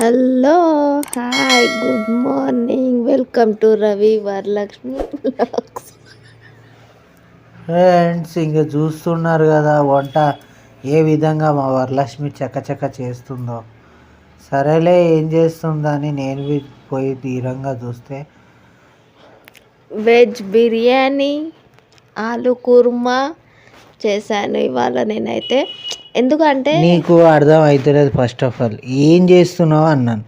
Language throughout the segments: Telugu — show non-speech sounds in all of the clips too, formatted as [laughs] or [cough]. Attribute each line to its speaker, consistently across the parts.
Speaker 1: Hello hi good morning welcome to Ravi Varalakshmi
Speaker 2: friends ఇంకా చూస్తున్నారు కదా వంట ఏ విధంగా మా వరలక్ష్మి చకచక చేస్తుందో. సరేలే ఏం చేస్తుందని నేను పోయి తీరంగా చూస్తే.
Speaker 1: వెజ్ బిర్యానీ ఆలు కుర్మా చేశాను ఇవాళ నేనైతే. ఎందుకంటే
Speaker 2: నీకు అర్థం అవుతలేదు ఫస్ట్ ఆఫ్ ఆల్ ఏం చేస్తున్నావు అన్నాను.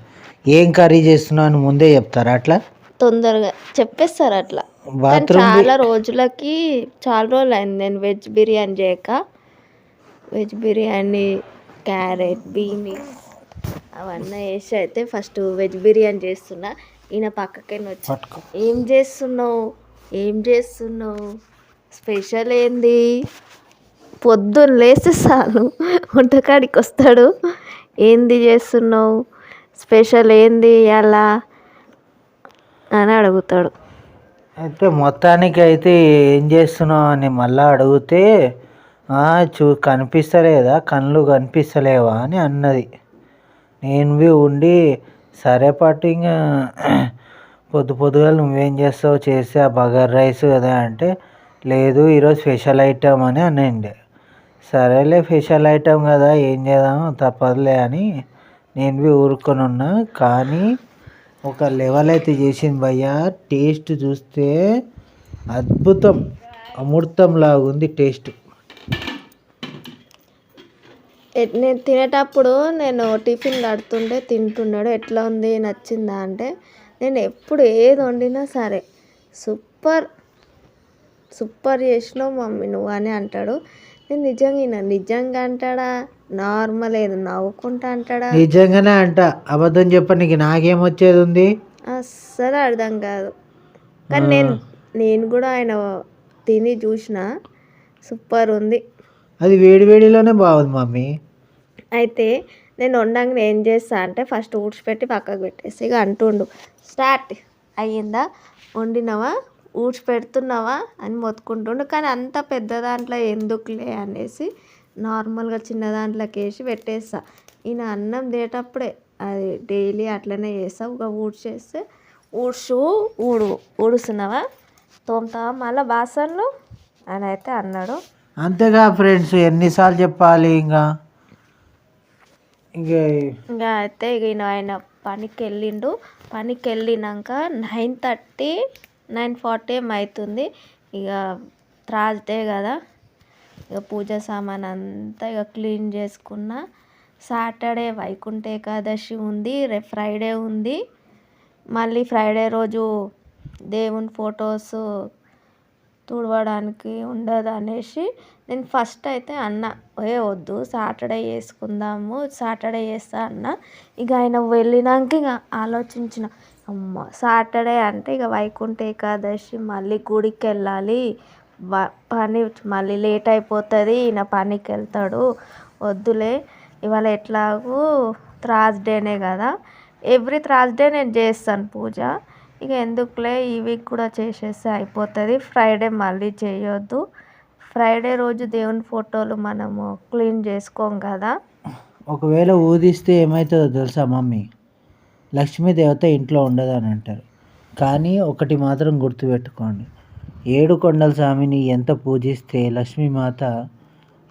Speaker 2: ఏం కర్రీ చేస్తున్నావు అని ముందే చెప్తారా అట్లా?
Speaker 1: తొందరగా చెప్పేస్తారు అట్లా. చాలా రోజులకి చాలా రోజులు అయింది నేను వెజ్ బిర్యానీ చేయక. వెజ్ బిర్యానీ క్యారెట్ బీన్స్ అవన్నీ వేసి అయితే ఫస్ట్ వెజ్ బిర్యానీ చేస్తున్నా. ఈయన పక్కకైనా వచ్చి ఏం చేస్తున్నావు? ఏం చేస్తున్నావు? స్పెషల్ ఏంది? పొద్దున్న లేస్తే చాలు. వంటకాడికి వస్తాడు. ఏంది చేస్తున్నావు? స్పెషల్ ఏంది ఎలా అని అడుగుతాడు.
Speaker 2: అయితే మొత్తానికి అయితే ఏం చేస్తున్నావు అని మళ్ళీ అడిగితే చూ కనిపిస్తలేదా? కళ్ళు కనిపిస్తలేవా అని అన్నది. నేను బి ఉండి సరే పట్టు ఇంకా పొద్దు పొద్దుగా నువ్వేం చేస్తావు? చేస్తే ఆ బగర్ రైస్ కదా అంటే లేదు ఈరోజు స్పెషల్ ఐటమ్ అని అనండి. సరేలే స్పెషల్ ఐటమ్ కదా ఏం చేద్దాం? తప్పదులే అని నేను బి ఊరుకొని ఉన్నా. కానీ ఒక లెవెల్ అయితే చేసింది భయ్య. టేస్ట్ చూస్తే అద్భుతం అమృతం లాగుంది టేస్ట్
Speaker 1: నేను తినేటప్పుడు నేను టిఫిన్ కడుతుంటే తింటున్నాడు. ఎట్లా ఉంది నచ్చిందా అంటే నేను ఎప్పుడు ఏది వండినా సరే సూపర్ సూపర్ చేసినావు మమ్మీ నువ్వు అని అంటాడు. నేను నిజంగా నిజంగా అంటాడా? నార్మల్ ఏదో నవ్వుకుంటా అంటాడా?
Speaker 2: నిజంగానే అంట. అబద్ధం చెప్పనీకి నాకేం వచ్చేది ఉంది?
Speaker 1: అస్సలు అర్థం కాదు. కానీ నేను నేను కూడా ఆయన తిని చూసిన. సూపర్ ఉంది.
Speaker 2: అది వేడి వేడిలోనే బాగుంది మమ్మీ.
Speaker 1: అయితే నేను వండంగా ఏం చేస్తా అంటే ఫస్ట్ ఊడ్చిపెట్టి పక్కకు పెట్టేసి ఇక అంటుండు స్టార్ట్. అయ్యిందా? వండినావా? ఊడ్చిపెడుతున్నావా అని మొత్తుకుంటుండు. కానీ అంత పెద్ద దాంట్లో ఎందుకులే అనేసి నార్మల్గా చిన్న దాంట్లోకి వేసి పెట్టేస్తా. ఈయన అన్నం తినేటప్పుడే అది డైలీ అట్లనే చేస్తా. ఒక ఊడ్చేస్తే ఊడ్చు ఊడు. ఊడుస్తున్నావా? తోముతావా మళ్ళీ బాసన్లు అని అయితే అన్నాడు.
Speaker 2: అంతేగా ఫ్రెండ్స్ ఎన్నిసార్లు చెప్పాలి ఇంకా ఇంకా
Speaker 1: ఇంకా అయితే ఇక ఈయన ఆయన పనికి వెళ్ళిండు పనికి వెళ్ళినాక నైన్ థర్టీ నైన్ ఫార్టీ ఏం అవుతుంది. ఇక త్రాగితే కదా ఇక పూజ సామాన్ అంతా ఇక క్లీన్ చేసుకున్న. సాటర్డే వైకుంఠ ఏకాదశి ఉంది రేపు ఫ్రైడే ఉంది. మళ్ళీ ఫ్రైడే రోజు దేవుని ఫొటోస్ తుడవడానికి ఉండదు అనేసి నేను ఫస్ట్ అయితే అన్న ఏ వద్దు సాటర్డే చేసుకుందాము సాటర్డే చేస్తా అన్న. ఇక ఆయన వెళ్ళినాక ఇక ఆలోచించిన అమ్మ. సాటర్డే అంటే ఇక వైకుంఠ ఏకాదశి మళ్ళీ గుడికి వెళ్ళాలి పని మళ్ళీ లేట్ అయిపోతుంది ఈయన పనికి వెళ్తాడు వద్దులే ఇవాళ ఎట్లాగూ థర్స్డేనే కదా. ఎవ్రీ థర్స్డే నేను చేస్తాను పూజ. ఇక ఎందుకులే ఈ వీక్ కూడా చేసేస్తే అయిపోతుంది. ఫ్రైడే మళ్ళీ చేయొద్దు. ఫ్రైడే రోజు దేవుని ఫోటోలు మనము క్లీన్ చేసుకోం కదా.
Speaker 2: ఒకవేళ ఊదిస్తే ఏమవుతుందో తెలుసా మమ్మీ? లక్ష్మీదేవత ఇంట్లో ఉండదు అని అంటారు. కానీ ఒకటి మాత్రం గుర్తుపెట్టుకోండి. ఏడు కొండల స్వామిని ఎంత పూజిస్తే లక్ష్మీమాత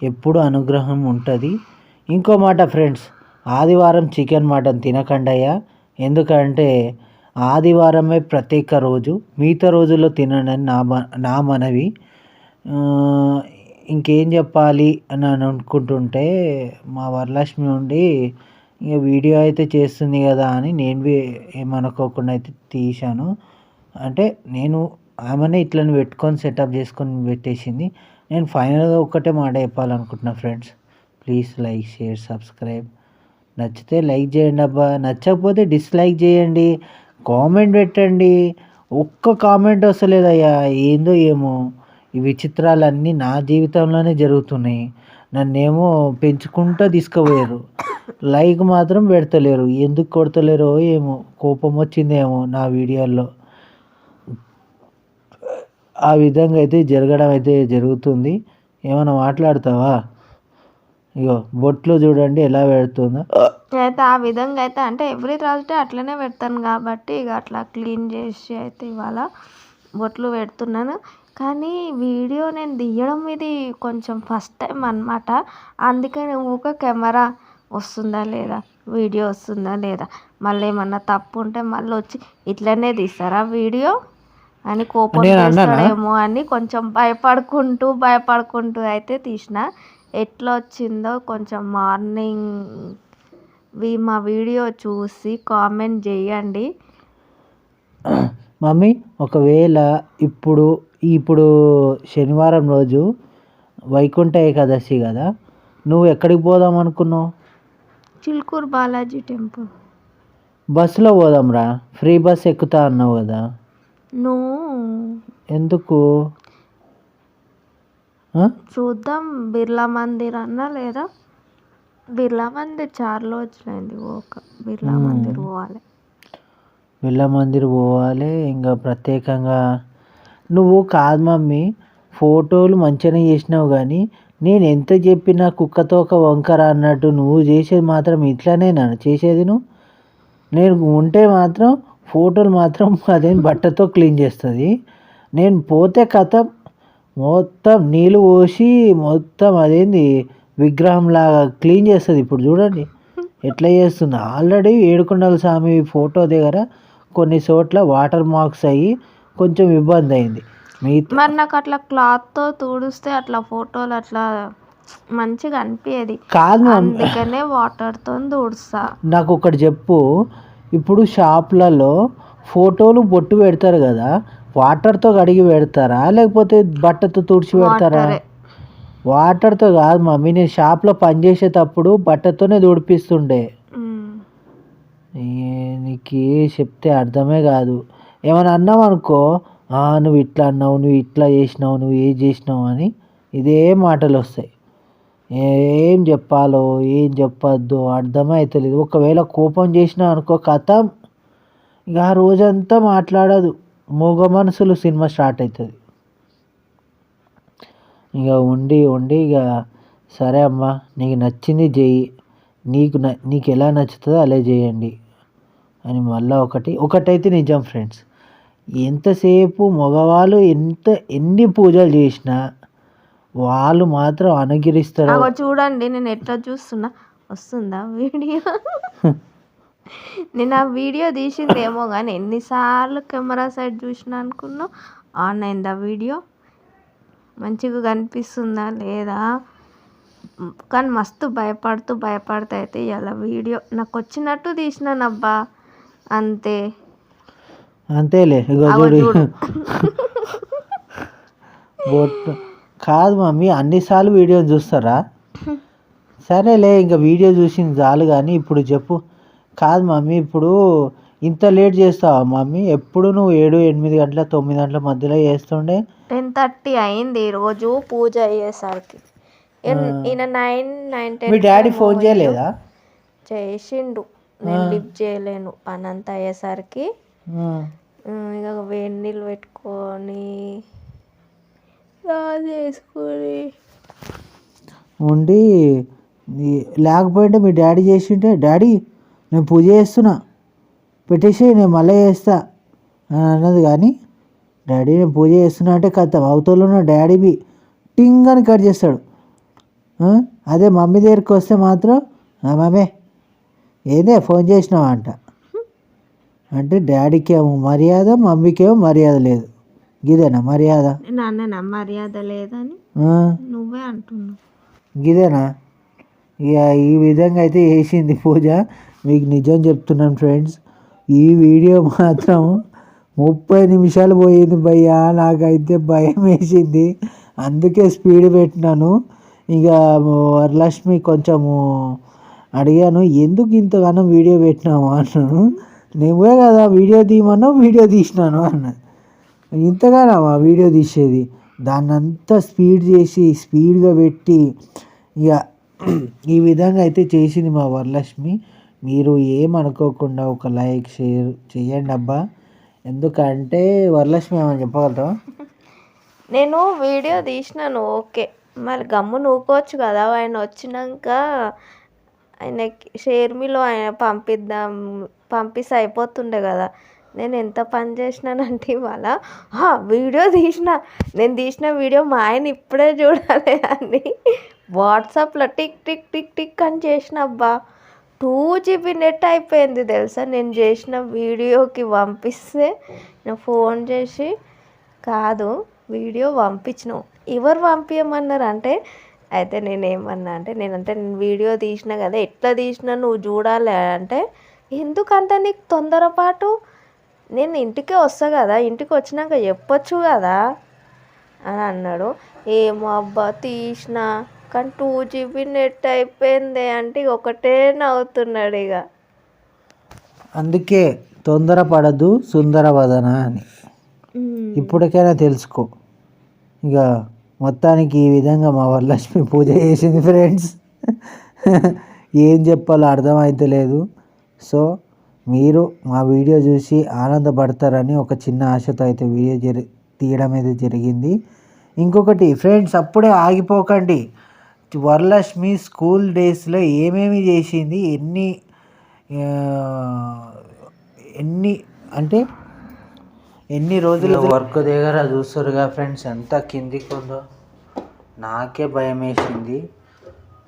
Speaker 2: ఎప్పుడు అనుగ్రహం ఉంటుంది. ఇంకో మాట ఫ్రెండ్స్ ఆదివారం చికెన్ మటన్ తినకండయ్యా. ఎందుకంటే ఆదివారమే ప్రత్యేక రోజు మిగతా రోజుల్లో తినడని నా మన నా మనవి. ఇంకేం చెప్పాలి అని అనుకుంటుంటే మా వరలక్ష్మి ఉండి ఇక వీడియో అయితే చేస్తుంది కదా అని నేను ఏమనుకోకుండా అయితే తీశాను. అంటే నేను ఆమెనే ఇట్లని పెట్టుకొని సెటప్ చేసుకొని పెట్టేసింది. నేను ఫైనల్గా ఒక్కటే మాట చెప్పాలనుకుంటున్నా friends please like share subscribe నచ్చితే లైక్ చేయండి అబ్బా. నచ్చకపోతే డిస్లైక్ చేయండి. కామెంట్ పెట్టండి. ఒక్క కామెంట్ వస్తలేదయ్యా. ఏందో ఏమో. ఈ విచిత్రాలన్నీ నా జీవితంలోనే జరుగుతున్నాయి. నన్నేమో పెంచుకుంటూ తీసుకుపోయారు. లైక్ మాత్రం పెడతలేరు. ఎందుకు కొడతలేరో ఏమో. కోపం వచ్చిందేమో నా వీడియోల్లో ఆ విధంగా అయితే జరగడం అయితే జరుగుతుంది. ఏమైనా మాట్లాడతావా? ఇగో బొట్లు చూడండి ఎలా పెడుతుందో.
Speaker 1: అయితే ఆ విధంగా అయితే అంటే ఎవ్రీ థర్స్డే అట్లనే పెడతాను కాబట్టి ఇక అట్లా క్లీన్ చేసి అయితే ఇవాళ బొట్లు పెడుతున్నాను. కానీ వీడియో నేను తీయడం ఇది కొంచెం ఫస్ట్ టైం అనమాట అందుకని ఊక కెమెరా వస్తుందా లేదా వీడియో వస్తుందా లేదా మళ్ళీ ఏమన్నా తప్పు ఉంటే మళ్ళీ వచ్చి ఇట్లనే తీస్తారా వీడియో? అని కోపం? చేస్తాడేమో అని కొంచెం భయపడుకుంటూ భయపడుకుంటూ అయితే తీసిన. ఎట్లా వచ్చిందో కొంచెం మార్నింగ్ వి మా వీడియో చూసి కామెంట్ చేయండి.
Speaker 2: మమ్మీ ఒకవేళ ఇప్పుడు ఇప్పుడు శనివారం రోజు వైకుంఠ ఏకాదశి కదా నువ్వు ఎక్కడికి పోదాం అనుకున్నావు?
Speaker 1: చిలుకూరు బాలాజీ టెంపుల్.
Speaker 2: బస్సులో పోదాంరా ఫ్రీ బస్ ఎక్కుతా అన్నావు కదా.
Speaker 1: నువ్వు
Speaker 2: ఎందుకు? ఆ?
Speaker 1: చూద్దాం బిర్లా మందిర్ అన్నా లేదా? బిర్లా మందిర్ చాలా రోజులైంది ఓక బిర్లా. మందిర్ పోవాలి.
Speaker 2: బిర్లా మందిర్ పోవాలి. ఇంకా ప్రత్యేకంగా నువ్వు కాదు మమ్మీ ఫోటోలు మంచిగానే చేసినావు కానీ నేను ఎంత చెప్పినా కుక్కతో ఒక వంకర అన్నట్టు నువ్వు చేసేది మాత్రం ఇట్లానే నన్ను. చేసేది నువ్వు? నేను ఉంటే మాత్రం ఫోటోలు మాత్రం అదేం బట్టతో క్లీన్ చేస్తుంది. నేను పోతే కథ మొత్తం నీళ్ళు పోసి మొత్తం అదేంది విగ్రహంలాగా క్లీన్ చేస్తుంది. ఇప్పుడు చూడండి ఎట్లా చేస్తుంది? ఆల్రెడీ ఏడుకొండల స్వామి ఫోటో దగ్గర కొన్ని చోట్ల వాటర్ మార్క్స్ అయ్యి కొంచెం ఇబ్బంది అయింది.
Speaker 1: మరి నాకు అట్లా క్లాత్తో తుడిస్తే అట్లా ఫోటోలు అట్లా మంచిగా అనిపించేది
Speaker 2: కాదు
Speaker 1: అందుకనే వాటర్తో తుడుస్తా.
Speaker 2: నాకు ఒకటి చెప్పు. ఇప్పుడు షాప్లలో ఫోటోలు బొట్టు పెడతారు కదా వాటర్తో కడిగి పెడతారా లేకపోతే బట్టతో తుడిచి పెడతారా?
Speaker 1: వాటరే.
Speaker 2: వాటర్తో కాదు మమ్మీ నేను షాప్లో పనిచేసేటప్పుడు బట్టతోనే తుడిపిస్తుండే.
Speaker 1: మ్మ్.
Speaker 2: నీకు చెప్తే అర్థమే కాదు. ఏమైనా అన్నావు అనుకో "ఆ, నువ్వు ఇట్లా అన్నావు నువ్వు ఇట్లా చేసినావు నువ్వు ఏం చేసినావు అని ఇదే మాటలు వస్తాయి ఏం చెప్పాలో ఏం చెప్పొద్దో అర్థమే అవుతలేదు ఒకవేళ కోపం చేసినా అనుకో కథ ఇక ఆ రోజంతా మాట్లాడదు. మూగ మనసులు సినిమా స్టార్ట్ అవుతుంది ఇక ఉండి ఉండి ఇక సరే అమ్మా నీకు నచ్చింది చెయ్యి నీకు న నీకు ఎలా నచ్చుతుందో అలా చేయండి అని మళ్ళీ ఒకటి ఒకటైతే నిజం ఫ్రెండ్స్. ఎంతసేపు మగవాళ్ళు ఎంత ఎన్ని పూజలు చేసినా వాళ్ళు మాత్రం అనుగిరిస్తారు
Speaker 1: చూడండి నేను ఎట్లా చూస్తున్నా. వస్తుందా వీడియో? నేను ఆ వీడియో తీసిందేమో కానీ ఎన్నిసార్లు కెమెరా సైడ్ చూసిన అనుకున్నా. ఆన్ అయిందా వీడియో? మంచిగా కనిపిస్తుందా లేదా? కానీ మస్తు భయపడుతూ భయపడుతూ అయితే ఇలా వీడియో. నాకు వచ్చినట్టు తీసినానబ్బా. అంతే.
Speaker 2: అంతేలే ఇగో చూడు. కాదు మమ్మీ అన్నిసార్లు వీడియో చూస్తారా? సరేలే ఇంకా వీడియో చూసింది చాలు కానీ ఇప్పుడు చెప్పు. కాదు మమ్మీ ఇప్పుడు ఇంత లేట్ చేస్తావా మమ్మీ? ఎప్పుడు నువ్వు ఏడు ఎనిమిది గంటల తొమ్మిది గంటల మధ్యలో చేస్తుండే?
Speaker 1: టెన్ థర్టీ అయింది రోజు పూజ అయ్యేసరికి. ఈయన- నైన్
Speaker 2: మీ డాడీ ఫోన్ చేయలేదా?
Speaker 1: చేసిండు. నేను లిఫ్ట్ చేయలేను పని అంతా అయ్యేసరికి ఇక వేడి నీళ్ళు పెట్టుకొని చేసుకొని
Speaker 2: ఉండి లేకపోయింటే మీ డాడీ చేసింటే డాడీ నేను పూజ చేస్తున్నా. పెట్టేసి నేను మళ్ళీ చేస్తా. అని అన్నది కానీ డాడీ నేను పూజ చేస్తున్నా అంటే కథ. అవతల ఉన్న డాడీ బి టింగ్ అని కట్ చేస్తాడు? అదే మమ్మీ దగ్గరికి వస్తే మాత్రం "ఆ, మమ్మీ ఏదే ఫోన్ చేసినావా అంట అంటే డాడీకి ఏమో మర్యాద మమ్మీకి ఏమో మర్యాద లేదు. గిదేనా మర్యాద?
Speaker 1: నేను అన్న మర్యాద లేదని? నువ్వే అంటున్నావు.
Speaker 2: గిదేనా? ఇక ఈ విధంగా అయితే వేసింది పూజ. మీకు నిజం చెప్తున్నాను ఫ్రెండ్స్. ఈ వీడియో మాత్రం ముప్పై నిమిషాలు పోయింది భయ్యా. నాకైతే భయం వేసింది. అందుకే స్పీడ్ పెట్టినాను. ఇక వరలక్ష్మి కొంచెము అడిగాను ఎందుకు ఇంతగానో వీడియో పెట్టినావు? అన్నాను. నువ్వే కదా వీడియో తీయమన్నావు వీడియో తీసినాను అన్నది ఇంతగానమ్మా వీడియో తీసేది? దాన్ని అంతా స్పీడ్ చేసి స్పీడ్గా పెట్టి ఇక ఈ విధంగా అయితే చేసింది మా వరలక్ష్మి. మీరు ఏమనుకోకుండా ఒక లైక్ షేర్ చేయండి అబ్బా. ఎందుకంటే వరలక్ష్మి ఏమని చెప్పగలరా?
Speaker 1: నేను వీడియో తీసినాను ఓకే.
Speaker 3: మరి గమ్ము నూకోవచ్చు కదా ఆయన వచ్చినాక ఆయనకి షేర్మిలో ఆయన పంపిద్దాం పంపిస్తే అయిపోతుండే కదా. నేను ఎంత పని చేసినానంటే ఇవాళ వీడియో తీసిన నేను తీసిన వీడియో మా ఆయన ఇప్పుడే చూడాలి అని. వాట్సాప్లో టిక్ టిక్ టిక్ టిక్ అని చేసిన అబ్బా. టూ జీబీ నెట్ అయిపోయింది తెలుసా? నేను చేసిన వీడియోకి పంపిస్తే నేను ఫోన్ చేసి కాదు వీడియో పంపించినావు. ఎవరు పంపించమన్నారు అంటే అయితే నేను ఏమన్నా అంటే నేనంటే నేను వీడియో తీసిన కదా ఎట్లా తీసినా నువ్వు చూడాలి అంటే ఎందుకంత నీకు తొందరపాటు నేను ఇంటికే వస్తా కదా ఇంటికి వచ్చినాక చెప్పొచ్చు కదా? అని అన్నాడు. ఏమో అబ్బా తీసిన కానీ టూ జీబీ నెట్ అయిపోయింది అంటే ఇక ఒకటే నవ్వుతున్నాడు ఇక.
Speaker 2: అందుకే తొందరపడదు సుందరవదన అని. ఇప్పటికైనా తెలుసుకో. ఇక మొత్తానికి ఈ విధంగా మా వరలక్ష్మి పూజ చేసింది ఫ్రెండ్స్ ఏం చెప్పాలో అర్థమైతలేదు సో మీరు మా వీడియో చూసి ఆనందపడతారని ఒక చిన్న ఆశతో అయితే వీడియో జరి తీయడం అయితే జరిగింది. ఇంకొకటి ఫ్రెండ్స్ అప్పుడే ఆగిపోకండి. వరలక్ష్మి స్కూల్ డేస్లో ఏమేమి చేసింది? ఎన్ని ఎన్ని అంటే ఎన్ని రోజులు వర్క్ దగ్గర చూస్తారుగా ఫ్రెండ్స్ ఎంత కిందికి ఉందో నాకే భయం వేసింది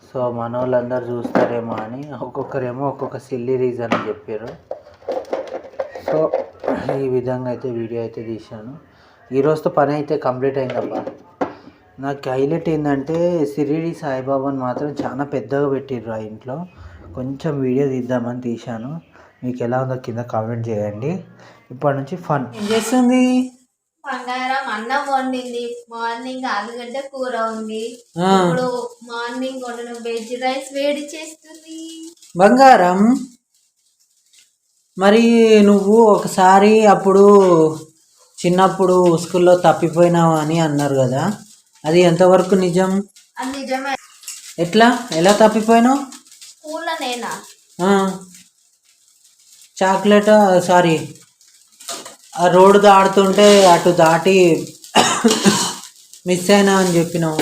Speaker 2: సో మన వాళ్ళందరూ చూస్తారేమో అని ఒక్కొక్కరేమో ఒక్కొక్క సిల్లీ రీజన్ అని చెప్పారు. సో ఈ విధంగా అయితే వీడియో అయితే తీశాను. ఈరోజుతో పని అయితే కంప్లీట్ అయిందబ్బా. నాకు హైలైట్ ఏంటంటే సిరిడి సాయిబాబాని మాత్రం చాలా పెద్దగా పెట్టిర్రు ఆ ఇంట్లో. కొంచెం వీడియో తీద్దామని తీశాను. మీకు ఎలా ఉందో కింద కామెంట్ చేయండి. ఇప్పటి నుంచి ఫన్ ఏం చేస్తుంది?
Speaker 3: బంగారం అన్నం వండింది. మార్నింగ్ ఆలుగడ్డ కూర ఉంది. ఇప్పుడు మార్నింగ్ వండిన వెజ్ రైస్ వేడి చేస్తుంది.
Speaker 2: బంగారం? మరి నువ్వు ఒకసారి అప్పుడు చిన్నప్పుడు స్కూల్లో తప్పిపోయినావు అని అన్నారు కదా. అది ఎంతవరకు నిజం?
Speaker 3: అది నిజమే.
Speaker 2: ఎట్లా? ఎలా తప్పిపోయినావు?
Speaker 3: స్కూల్లో నేనా
Speaker 2: ఆ, చాక్లెట్ సారీ ఆ రోడ్డు దాడుతుంటే అటు దాటి మిస్ అయినా అని చెప్పినావు.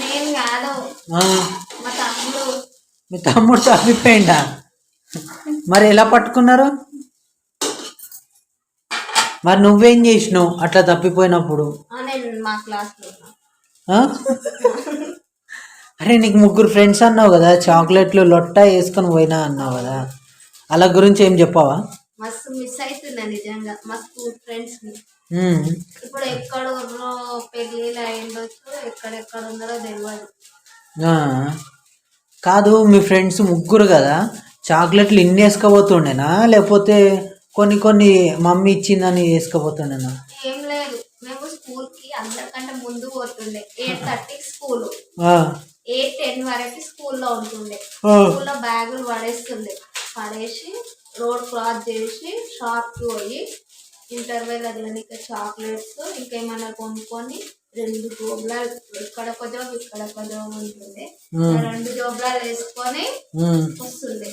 Speaker 3: నేను కాదు.
Speaker 2: ఆ,
Speaker 3: మా తమ్ముడు.
Speaker 2: మీ తమ్ముడు తప్పిపోయిందా మరి ఎలా పట్టుకున్నారు? మరి నువ్వేం చేసినావు అట్లా తప్పిపోయినప్పుడు?
Speaker 3: ఆ, నేను మా క్లాస్లో ఉన్నా.
Speaker 2: ఆ? అరే నీకు ముగ్గురు ఫ్రెండ్స్ అన్నావు కదా చాక్లెట్లు లొట్ట వేసుకొని పోయినా అన్నావు కదా. అలా గురించి ఏం చెప్పావా?
Speaker 3: మస్తు మిస్ అవుతున్నా నిజంగా. మా స్కూల్
Speaker 2: ఫ్రెండ్స్ని.
Speaker 3: ఇప్పుడు ఎక్కడ ఉన్నో పెళ్ళిళ్ళు అయ్యిండొచ్చు ఎక్కడెక్కడ ఉన్నారో తెలియదు.
Speaker 2: కాదు మీ ఫ్రెండ్స్ ముగ్గురు కదా చాక్లెట్లు ఇన్ని వేసుకోబోతుండేనా లేకపోతే కొన్ని కొన్ని మమ్మీ ఇచ్చిందని వేసుకోబోతుండేనా
Speaker 3: ఏం లేదు. మేము స్కూల్కి అందరికంటే ముందు పోతుండే. ఎయిట్ థర్టీకి స్కూల్. ఎయిట్ టెన్ వరకు స్కూల్లో ఉంటుండే. స్కూల్లో బ్యాగులు పడేస్తుండే. పడేసి రోడ్ క్రాస్ చేసి షాప్కి పోయి ఇంటర్వెల్ అట్లనిక చాక్లెట్స్ ఇంకేమైనా కొనుక్కొని రెండు జోబులాలు ఇక్కడ ఒక జోబు ఇక్కడ ఒక జోబు. ఆ రెండు జోబులాలు వేసుకొని
Speaker 2: ఉమ్.
Speaker 3: వస్తుండే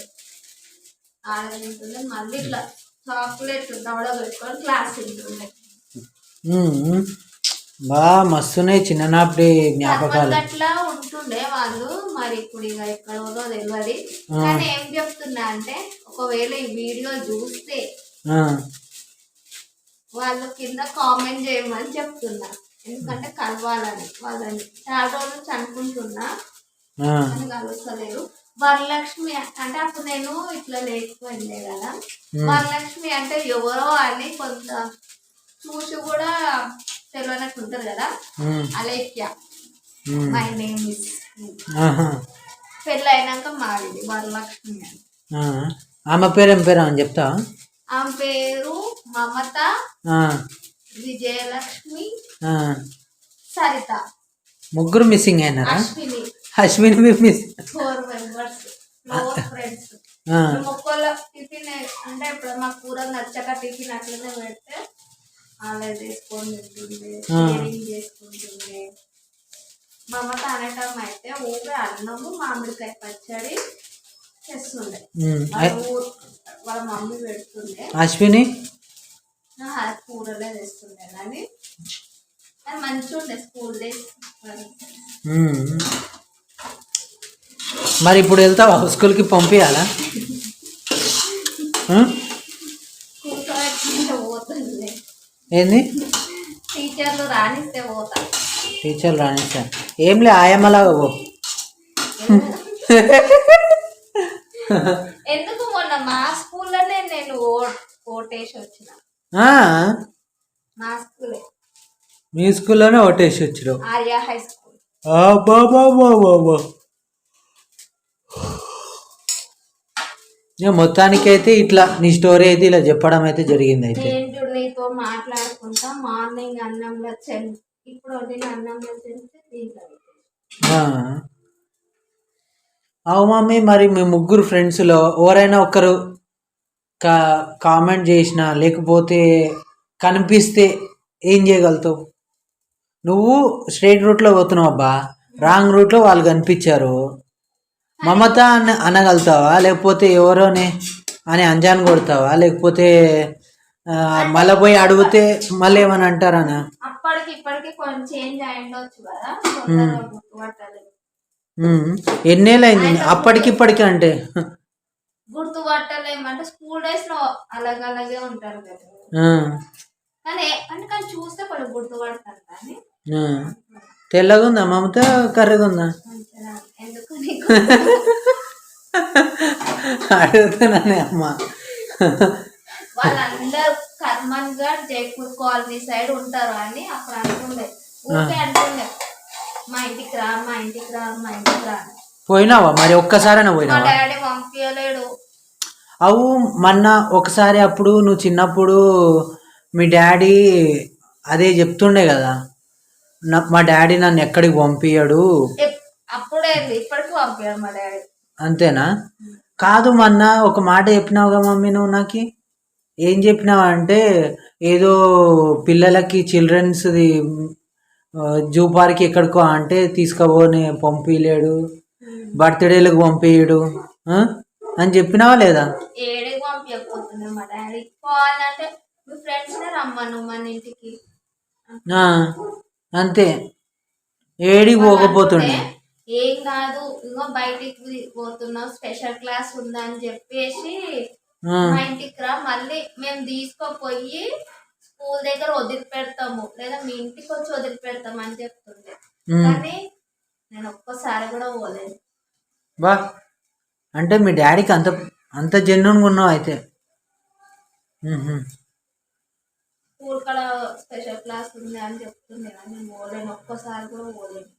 Speaker 3: ఆడ తింటుండే మళ్ళీ ఇట్లా చాక్లెట్ దవడ పెట్టుకొని క్లాస్
Speaker 2: ఉమ్. బా మస్తున్నాయి చిన్ననాటి జ్ఞాపకాలు
Speaker 3: అట్లా ఉంటుండే వాళ్ళు మరి ఇప్పుడు ఇక ఎక్కడ ఉన్నో తెలియదు. కానీ ఏం చెప్తున్నా అంటే ఒకవేళ ఈ వీడియో చూస్తే. వాళ్ళు కింద కామెంట్ చేయమని చెప్తున్నా ఎందుకంటే కలవాలని వాళ్ళని చాలా రోజుల. అని కలుస్తలేరు వరలక్ష్మి అంటే అప్పుడు నేను ఇట్లా లేకపోయిందే కదా. వరలక్ష్మి అంటే ఎవరో అని కొంత చూసి కూడా తెలియనట్టు ఉంటుంది కదా. అలేఖ్య. My name is. పెళ్ళి అయినాక మారింది వరలక్ష్మి.
Speaker 2: ఆమె పేరు ఏం పేరు అని చెప్తా
Speaker 3: ఆమె పేరు మమత. విజయలక్ష్మి
Speaker 2: ఆ.
Speaker 3: సరిత
Speaker 2: ముగ్గురు మిస్సింగ్ అయినారా
Speaker 3: అశ్విని
Speaker 2: అశ్విని మీరు మిస్
Speaker 3: ఫోర్ మెంబర్స్ ఫ్రెండ్స్. ఒక్కొక్కరు టిఫిన్ అంటే ఇప్పుడు మా కూర నచ్చక టిఫిన్ అట్లనే పెడితే తింటుండే. షేరింగ్ చేసుకుంటుండే. మమత అనేటం అయితే ఊరే అన్నము మామిడికాయ పచ్చడి చేస్తుండే. వాళ్ళ మమ్మీ పెడుతుండే.
Speaker 2: అశ్విని?
Speaker 3: కూరలే తెస్తుండే కానీ అది మంచిగా ఉండే స్కూల్ డేస్.
Speaker 2: మరి ఇప్పుడు వెళ్తావా? స్కూల్కి పంపించాలా [laughs] ఏంది?
Speaker 3: టీచర్లు రానిస్తే పోతా.
Speaker 2: టీచర్ రానిస్తా. ఏంలే ఆయమ్మలాగా పో
Speaker 3: ఎందుకు మొన్న మా స్కూల్లోనే నేను ఓట్ ఓటేసి వచ్చిన మా స్కూలే.
Speaker 2: మీ స్కూల్లోనే ఓటేసి వచ్చారు
Speaker 3: ఆర్య హై స్కూల్.
Speaker 2: బాబా మొత్తానికి అయితే ఇట్లా నీ స్టోరీ అయితే ఇలా చెప్పడం అయితే జరిగింది అయితే
Speaker 3: నేను మాట్లాడుకుంటా? మార్నింగ్ అన్నంలో చెన్ ఇప్పుడు వండిన అన్నంలో చెంటే దీంట్లో
Speaker 2: అవు మమ్మీ మరి మీ ముగ్గురు ఫ్రెండ్స్లో ఎవరైనా ఒకరు కా కామెంట్ చేసినా లేకపోతే కనిపిస్తే ఏం చేయగలుగుతావు? నువ్వు స్ట్రైట్ రూట్లో పోతున్నావు అబ్బా. రాంగ్ రూట్లో వాళ్ళు కనిపించారు. మమత అని అనగలుగుతావా? లేకపోతే ఎవరోనే అని అంజాన్ కొడతావా? లేకపోతే మళ్ళీ పోయి అడిగితే మళ్ళీ ఏమని అంటారనా?
Speaker 3: అప్పటికి ఇప్పటికి కొంచెం చేంజ్ అయి ఉండొచ్చు కదా. తొందరగా గుర్తుపట్టాలి
Speaker 2: ఉమ్. ఎన్నేళ్ళైంది అప్పటికి ఇప్పటికి అంటే.
Speaker 3: గుర్తుపట్టలేమంటే స్కూల్ డేస్లో అలాగ అలాగే ఉంటారు కదా.
Speaker 2: ఆ,
Speaker 3: కానీ అంటే కానీ చూస్తే కానీ.
Speaker 2: ఆ. తెల్లగా ఉందా మమత? కర్రగా ఉందా
Speaker 3: మంచిగా ఎందుకు నీకు? [laughs]
Speaker 2: అడుగుతున్నానే అమ్మ.
Speaker 3: వాళ్ళందరూ కర్మన్ జైపూర్ కాలనీ సైడ్ ఉంటారు అని అప్పుడు అంటుండే ఊరికే అంటుండే మా ఇంటికి రా మా ఇంటికి రా మా ఇంటికి రా.
Speaker 2: పోయినావా? మరి ఒక్కసారైనా
Speaker 3: మా
Speaker 2: పోయినావా?
Speaker 3: డాడీ పంపించలేడు
Speaker 2: అవు మొన్న ఒకసారి అప్పుడు నువ్వు చిన్నప్పుడు మీ డాడీ అదే చెప్తుండే కదా. నా- మా డాడీ నన్ను ఎక్కడికి పంపించడు
Speaker 3: ఎప్- అప్పుడే ఇప్పటికి పంపించాడు మా డాడీ.
Speaker 2: అంతేనా? కాదు మొన్న ఒక మాట చెప్పినావుగా మమ్మీ నువ్వు నాకు? ఏం చెప్పినావు అంటే ఏదో పిల్లలకి చిల్డ్రన్స్ది జూ పార్క్ ఎక్కడికో అంటే తీసుకుపోని పంపించలేడు బర్త్డేలకు పంపించడు? అని చెప్పినావా లేదా?
Speaker 3: ఏడికి పంపించకపోతుండే మా డాడీ. పోవాలంటే మీ ఫ్రెండ్స్ నే రమ్మను మన ఇంటికి.
Speaker 2: ఆ, అంతే. ఏడికి పోకపోతుండే?
Speaker 3: ఏం కాదు ఇంకో బయటికి పోతున్నావు స్పెషల్ క్లాస్ ఉందని చెప్పేసి మా ఇంటికి రా. మళ్ళీ మేము తీసుకుపోయి స్కూల్ దగ్గర వదిలిపెడతాము. లేదా మీ ఇంటికి వచ్చి వదిలిపెడతాము అని చెప్తుండే. కానీ నేను ఒక్కసారి కూడా పోలేదు
Speaker 2: బా. అంటే మీ డాడీకి అంత అంత జెన్యున్గా ఉన్నావు అయితే.
Speaker 3: స్కూల్ కాడ స్పెషల్ క్లాస్ ఉంది అని చెప్తుండే. కానీ పోలేను. ఒక్కసారి కూడా పోలేను.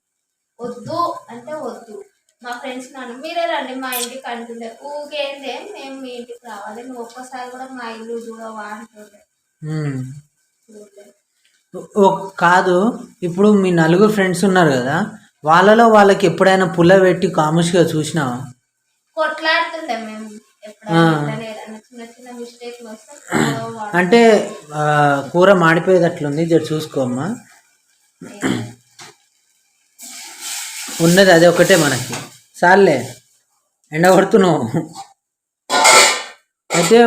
Speaker 3: వద్దు అంటే వద్దు. మా ఫ్రెండ్స్ నన్ను మీరే రండి మా ఇంటికి అంటుండే. ఊకేందే మేము మీ ఇంటికి రావాలి నువ్వు ఒక్కసారి కూడా మా ఇల్లు చూడవా అంటుండే.
Speaker 2: కాదు ఇప్పుడు మీ నలుగురు ఫ్రెండ్స్ ఉన్నారు కదా వాళ్ళలో వాళ్ళకి ఎప్పుడైనా పుల్ల పెట్టి కాముష్గా చూసినావా?
Speaker 3: కొట్లాడుతుండే మేము. చిన్న చిన్న
Speaker 2: అంటే కూర మాడిపోయేటట్లుంది జర చూసుకోమ్మా. ఉన్నది అదే ఒకటే మనకి. సార్లే ఎండ కొడుతున్నావు అయితే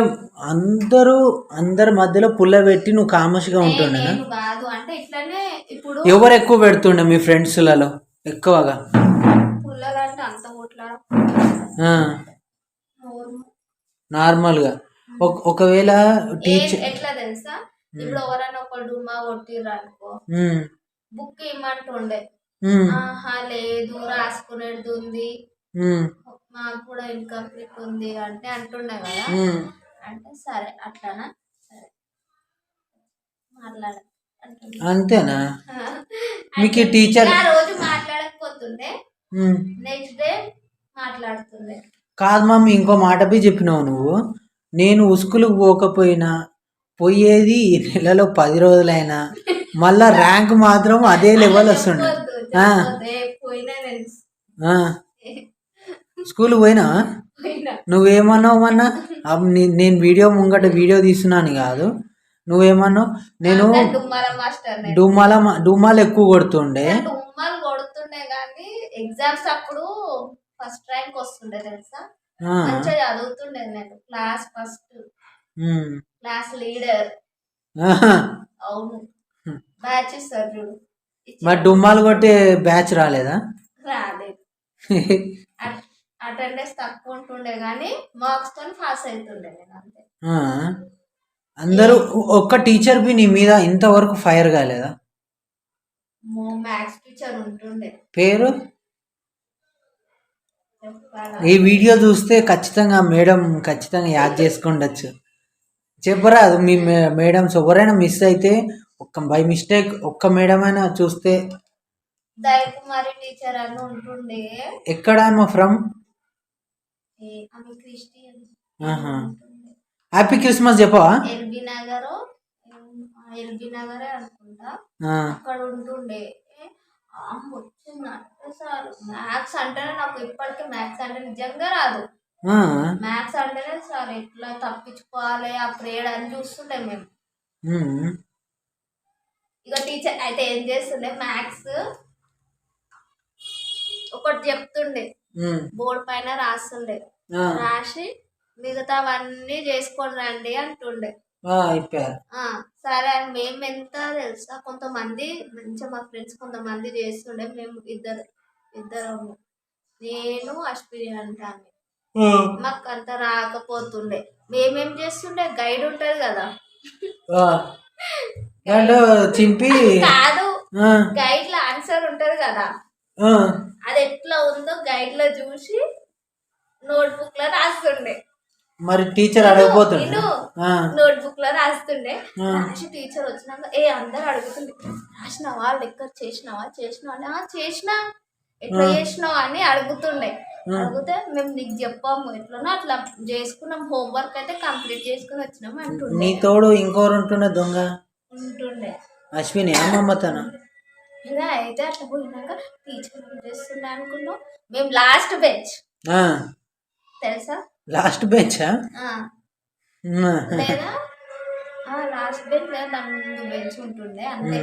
Speaker 2: అందరూ అందరి మధ్యలో పుల్ల పెట్టి నువ్వు కామర్స్గా ఉంటుండేనా
Speaker 3: నేను కాదు. అంటే ఇట్లనే ఇప్పుడు
Speaker 2: ఎవరు ఎక్కువ పెడుతుండే మీ ఫ్రెండ్స్లలో? ఎక్కువగా?
Speaker 3: పుల్లలంటే అంత కొట్లాడ
Speaker 2: ఆ, నార్మల్గా. ఒక ఒకవేళ టీచర్
Speaker 3: ఎట్లా తెలుసా? ఇప్పుడు ఎవరైనా ఒక డుమ్మా కొట్టిర్రు అనుకో. బుక్ ఇమ్మంటుండే. ఆహా లేదు రాసుకునేది ఉంది మాకు కూడా ఇన్కంప్లీట్ ఉంది అంటే అంటుండే కదా. అంటే సరే అట్లానా? సరే. మాట్లాడ. అంటుండే.
Speaker 2: అంతేనా? మీకు టీచర్
Speaker 3: రోజు మాట్లాడకపోతుండే. నెక్స్ట్ డే మాట్లాడుతుండే.
Speaker 2: కాదు మమ్మీ ఇంకో మాట బి చెప్పినావు నువ్వు. నేను ఉసుకులకు పోకపోయినా పోయేది ఈ నెలలో పది రోజులైనా. మళ్ళా [laughs] ర్యాంక్ మాత్రం అదే లెవెల్ వస్తుండే. స్కూల్ పోయినా నువ్వేమన్నావు మొన్న? అప్పుడు నే- నేను వీడియో ముంగట వీడియో తీస్తున్నాను కాదు. నువ్వేమన్నావు? నేను
Speaker 3: డుమ్మాల.
Speaker 2: డుమ్మాల ఎక్కువ కొడుతుండే.
Speaker 3: డుమ్మాలు కొడుతుండే కానీ ఎగ్జామ్స్ అప్పుడు ఫస్ట్ ర్యాంక్ వస్తుండే తెలుసా? మంచిగా చదువుతుండే నేను. Class first. Class leader. అవును. బ్యాచ్ ఇస్తారు చూడు.
Speaker 2: మరి డుమ్మాలు కొట్టే బ్యాచ్ రాలేదా?
Speaker 3: రాలేదు. [laughs] అటెండెన్స్ తక్కువ ఉంటుండే కానీ మార్క్స్తో పాస్ అవుతుండే నేను అంతే.
Speaker 2: ఆ. అందరూ ఒక్క టీచర్ బి నీ మీద ఇంతవరకు ఫైర్ కాలేదా?
Speaker 3: మ్యాథ్స్ టీచర్ ఉంటుండే.
Speaker 2: పేరు? ఈ వీడియో చూస్తే ఖచ్చితంగా మేడం ఖచ్చితంగా యాద్ చేసుకుండొచ్చు. చెప్పరా అది మీ మే- మేడమ్స్ ఎవరైనా మిస్ అయితే ఒక్క బై మిస్టేక్ ఒక్క మేడం అయినా చూస్తే
Speaker 3: దయకుమారి టీచర్ అని ఉంటుండే.
Speaker 2: ఎక్కడ మా ఫ్రమ్?
Speaker 3: ఏ- ఆమె క్రిస్టియన్.
Speaker 2: ఆహా. హ్యాపీ క్రిస్మస్ చెప్పవా?
Speaker 3: L B Nagar L B నగరే అనుకుంటా.
Speaker 2: ఆ,
Speaker 3: అక్కడ ఉంటుండే. వచ్చిందంటే సార్ మ్యాథ్స్ అంటేనే నాకు ఇప్పటికీ మ్యాథ్స్ అంటే నిజంగా రాదు.
Speaker 2: ఆ,
Speaker 3: మ్యాథ్స్ అంటేనే సార్ ఎట్లా తప్పించుకోవాలి ఆ ప్రేయర్ అని చూస్తుండే మేము.
Speaker 2: ఉమ్,
Speaker 3: ఇక టీచర్ అయితే ఏం చేస్తుండే మ్యాథ్స్ ఒకటి చెప్తుండే. బోర్డు పైన రాస్తుండే. రాసి మిగతావన్నీ చేసుకొని రండి అంటుండే. సరే అని మేము ఎంత తెలుసా కొంతమంది మంచిగా మా ఫ్రెండ్స్ కొంతమంది చేస్తుండే మేము ఇద్దరు ఇద్దరము. నేను అశ్విని అంటాను మాకు అంత రాకపోతుండే. మేమేం చేస్తుండే గైడ్ ఉంటది కదా. [laughs]
Speaker 2: దాంట్లో చింపి
Speaker 3: కాదు గైడ్లో ఆన్సర్ ఉంటది కదా. అది ఎట్లా ఉందో గైడ్లో చూసి నోట్ బుక్లో రాస్తుండే.
Speaker 2: మరి టీచర్ అడగపోతుండే
Speaker 3: నోట్ బుక్లో రాస్తుండే. రాసి టీచర్ వచ్చినాక ఏ అందరు అడుగుతుండే రాసినావా? లెక్క చేసినావా? "ఆ, చేసినా. ఎట్లా చేసినావు? అని అడుగుతుండే. అడిగితే మేము నీకు చెప్పాము ఎట్లనో అట్లా చేసుకున్నాం. హోంవర్క్ అయితే కంప్లీట్ చేసుకుని వచ్చినాం అంటుండే.
Speaker 2: నీ తోడు ఇంకోరు ఉంటున్న దొంగ?
Speaker 3: ఉంటుండే.
Speaker 2: అశ్విని అమ్మమ్మ తన?
Speaker 3: ఇక అయితే అట్లా పోయినాక టీచర్ చేస్తుండే అనుకున్నాం మేము లాస్ట్ బెంచ్ తెలుసా?
Speaker 2: లాస్ట్ బెంచా
Speaker 3: ఆ, లేదా? లాస్ట్ బెంచ్ లేదా? ముందు బెంచ్ ఉంటుండే అంతే.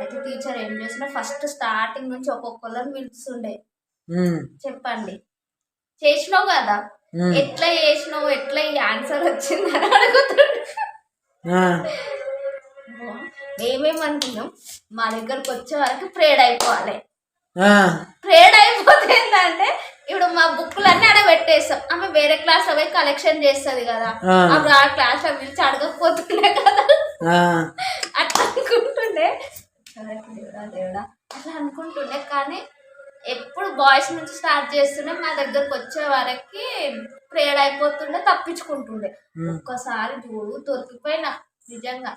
Speaker 3: అయితే టీచర్ ఏం చేస్తున్నా ఫస్ట్ స్టార్టింగ్ నుంచి ఒక్కొక్కళ్ళని పిలుస్తుండే. చెప్పండి. చేసినావు కదా? ఎట్లా చేసినావు? ఎట్లా ఈ ఆన్సర్ వచ్చిందని అడుగుతుండే. మేమేమనుకున్నాం మా దగ్గరకు వచ్చే వరకు ప్రేడ్ అయిపోవాలి. ప్రేడ్ అయిపోతే ఏంటంటే ఇప్పుడు మా బుక్కులన్నీ ఆడ పెట్టేస్తాం. ఆమె వేరే క్లాస్ అవి కలెక్షన్ చేస్తుంది కదా. అప్పుడు ఆ క్లాస్లో పిలిచి అడగకపోతుండే కదా. అట్లా అనుకుంటుండే. దేవుడా అట్లా అనుకుంటుండే. కానీ ఎప్పుడు బాయ్స్ నుంచి స్టార్ట్ చేస్తుండే మా దగ్గరకు వచ్చే వరకు ప్రేడ్ అయిపోతుండే తప్పించుకుంటుండే. ఒక్కసారి చూడు దొరికిపోయినా నిజంగా.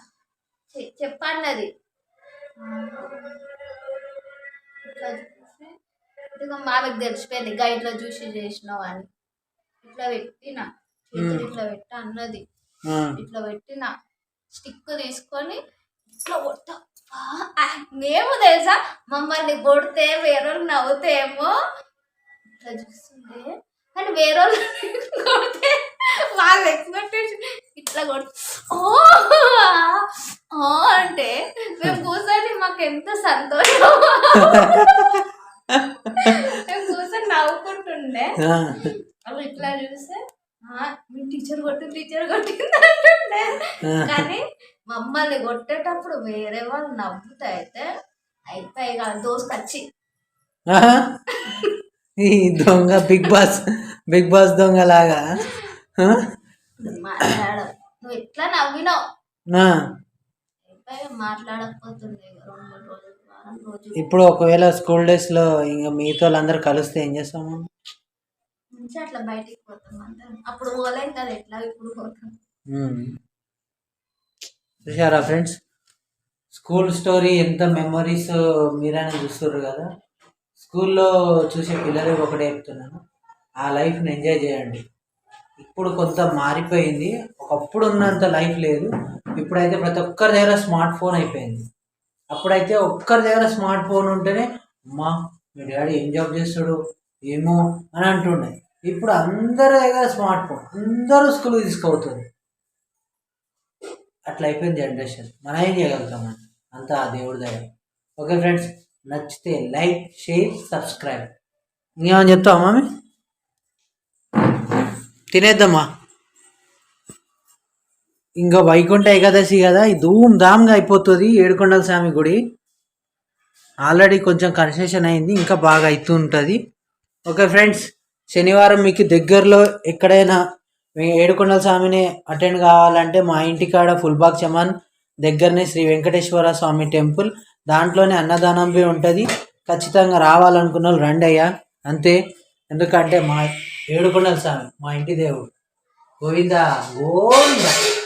Speaker 3: చెప్పండి అది ఇట్లా చూసి ఇదిగో మాకు తెలిసిపోయింది గైడ్లో చూసి చేసినావు అని. ఇట్లా పెట్టిన చేతులు ఇట్లా పెట్ట అన్నది. ఇట్లా పెట్టిన స్టిక్ తీసుకొని ఇట్లా ఆ, మేము తెలుసా మమ్మల్ని కొడితే వేరే నవ్వుతేమో ఇట్లా చూస్తుండే కానీ వేరే వాళ్ళు కొడితే వాళ్ళ ఎక్స్పెక్టేషన్ ఇట్లా కొడు ఓ! అంటే మేము కూర్చొని మాకు ఎంత సంతోషం. మేము కూర్చొని నవ్వుకుంటుండే. అవి ఇట్లా చూస్తే "ఆ, మీ టీచర్ కొట్టింది టీచర్ కొట్టింది అంటుండే. కానీ మమ్మల్ని కొట్టేటప్పుడు వేరే వాళ్ళు నవ్వుతా అయితే అయిపోయి కాదు దోసుకొచ్చి
Speaker 2: ఈ దొంగ బిగ్ బాస్. బిగ్ బాస్ దొంగ లాగా
Speaker 3: నువ్వు ఎట్లా నవ్వినావు? మాట్లాడకపోతుండే
Speaker 2: ఇప్పుడు ఒకవేళ స్కూల్ డేస్లో ఇంకా మిగతా వాళ్ళందరూ కలిస్తే ఏం చేస్తాము
Speaker 3: నుంచి అట్లా బయటికి పోతాం అంతే. అప్పుడు పోలేం కదా ఎట్లా ఇప్పుడు పోతాం?
Speaker 2: మ్మ్. చూసారా ఫ్రెండ్స్? స్కూల్ స్టోరీ ఎంత మెమరీస్ మీరైనా చూస్తుర్రు కదా? స్కూల్లో చూసే పిల్లలకి ఒకటే చెప్తున్నాను. ఆ లైఫ్ని ఎంజాయ్ చేయండి. ఇప్పుడు కొంత మారిపోయింది. ఒకప్పుడు ఉన్నంత లైఫ్ లేదు. ఇప్పుడైతే ప్రతి ఒక్కరి దగ్గర స్మార్ట్ ఫోన్ అయిపోయింది. అప్పుడైతే ఒక్కరి దగ్గర స్మార్ట్ ఫోన్ ఉంటేనే అమ్మా మీ డాడీ ఏం జాబ్ చేస్తాడు? ఏమో? అని అంటుండే. ఇప్పుడు అందరి దగ్గర స్మార్ట్ ఫోన్ అందరూ స్కూల్కి తీసుకుపోతుంది అట్లా అయిపోయింది జనరేషన్ మనం ఏం చేయగలుగుతామని అంతా ఆ దేవుడి దగ్గర ఓకే ఫ్రెండ్స్ నచ్చితే లైక్ షేర్ సబ్స్క్రైబ్. ఇంకేమని చెప్తావా మామి? తినేద్దామా ఇంకా వైకుంఠ ఏకాదశి కదా ధూమ్ ధామ్గా అయిపోతుంది ఏడుకొండల స్వామి గుడి. ఆల్రెడీ కొంచెం కన్సెషన్ అయింది ఇంకా బాగా అవుతూ ఉంటుంది ఓకే ఫ్రెండ్స్ శనివారం మీకు దగ్గరలో ఎక్కడైనా ఏడుకొండల స్వామిని అటెండ్ కావాలంటే మా ఇంటికాడ ఫుల్ బాగ్ చమాన్ దగ్గరనే శ్రీ వెంకటేశ్వర స్వామి టెంపుల్. దాంట్లోనే అన్నదానం ఉంటుంది. ఖచ్చితంగా రావాలనుకున్న వాళ్ళు రండి అయ్యా అంతే. ఎందుకంటే మా ఏడుకొండల స్వామి మా ఇంటి దేవుడు. గోవింద గోవింద.